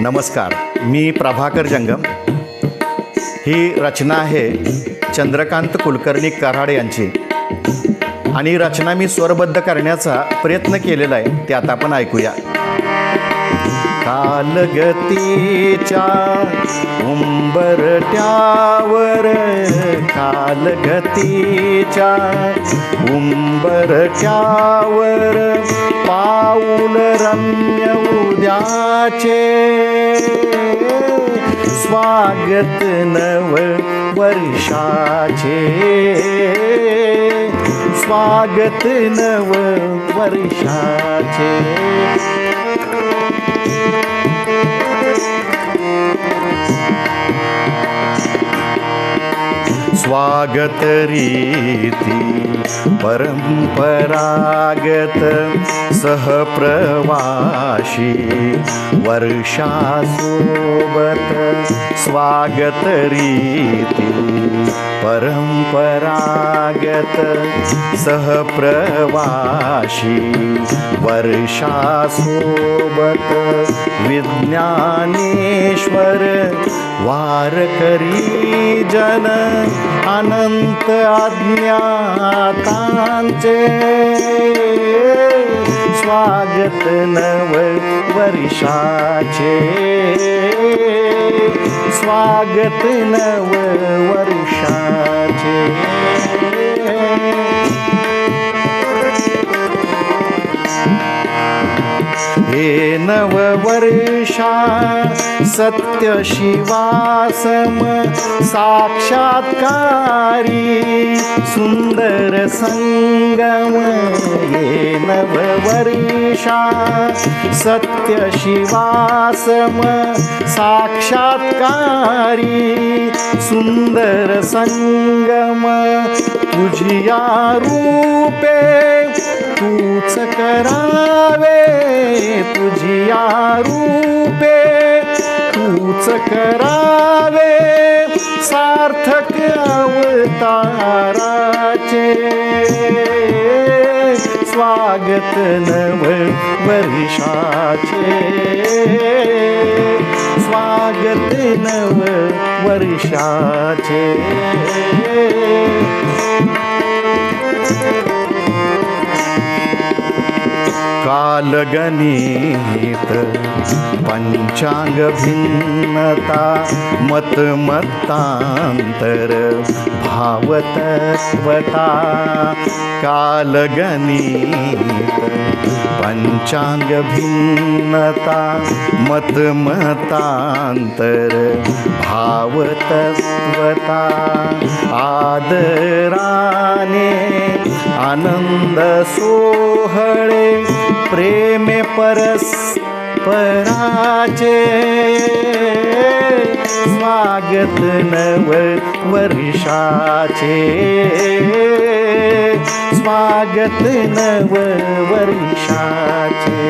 नमस्कार मी प्रभाकर जंगम. ही रचना आहे चंद्रकांत कुलकर्णी कराड यांची. आणि रचना मी स्वरबद्ध करण्याचा प्रयत्न केलेला आहे ते आता आपण ऐकूया. कालगतीच्या उंबरट्यावर कालगतीच्या उंबरट्यावर पाऊल रम्य उद्याचे. स्वागत नव वर्षाचे. स्वागत नव वर्षाचे. स्वागतरीति परम्परागत सह प्रवासि वर्षासोबत स्वागतरीति परम्परागत सह प्रवासि वर्षासोबत विज्ञानेश्वर वारकरी जन अनंत अज्ञातांचे स्वागत नव वर्षाचे. स्वागत नव वर्षाचे. नववर्षा सत्य शिवासम साक्षात्कारी सुंदर संगम हे नववर्षा सत्य शिवासम साक्षात्कारी सुंदर संगम तुझिया रूपे तूच करावे तुझी रूपे तूच करावे सार्थक अवताराचे. स्वागत नव वर्षाचे. स्वागत नव वर्षाचे. कालगणित पंचांग भिन्नता मतमतांतर भावतत्वता कालगणित पंचांग भिन्नता मतमतांतर भावतत्वता आदराने आनंद सोहळे प्रेमे परस्पराचे स्वागत नव वर्षाचे स्वागत नव वर्षाचे.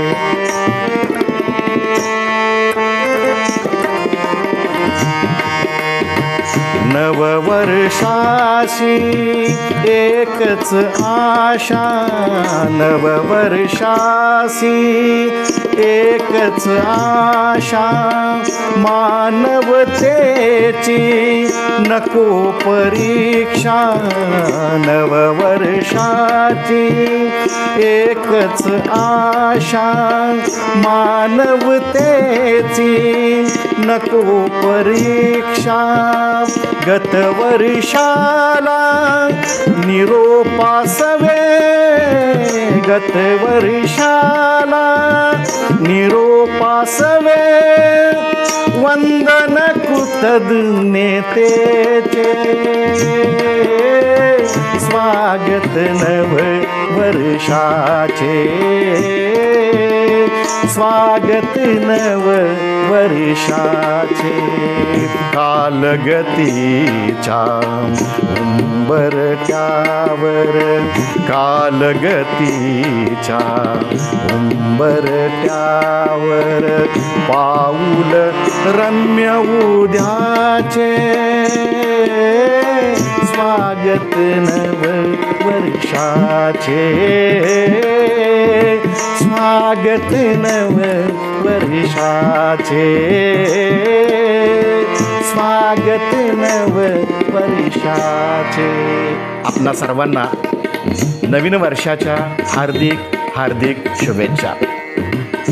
नववर्षाशी एकच आशा नववर्षाशी एकच आशा. मानवतेची नको परीक्षा नववर्षाची एकच आशा. मानवतेची नको परीक्षा. गतवर्षाला निरोपासवे. गतवर्षाला निरोपासवे. वंदन कृतज्ञतेचे स्वागत नव वर्षाचे स्वागत नव वर्षाचे कालगतीच्या उंबरट्यावर कालगतीच्या उंबरट्यावर पाऊल रम्य उद्याचे. स्वागत नव वर्षाचे स्वागत नव वर्षाचे स्वागत नव वर्षाचे आपणा सर्वांना नवीन वर्षाच्या हार्दिक हार्दिक शुभेच्छा.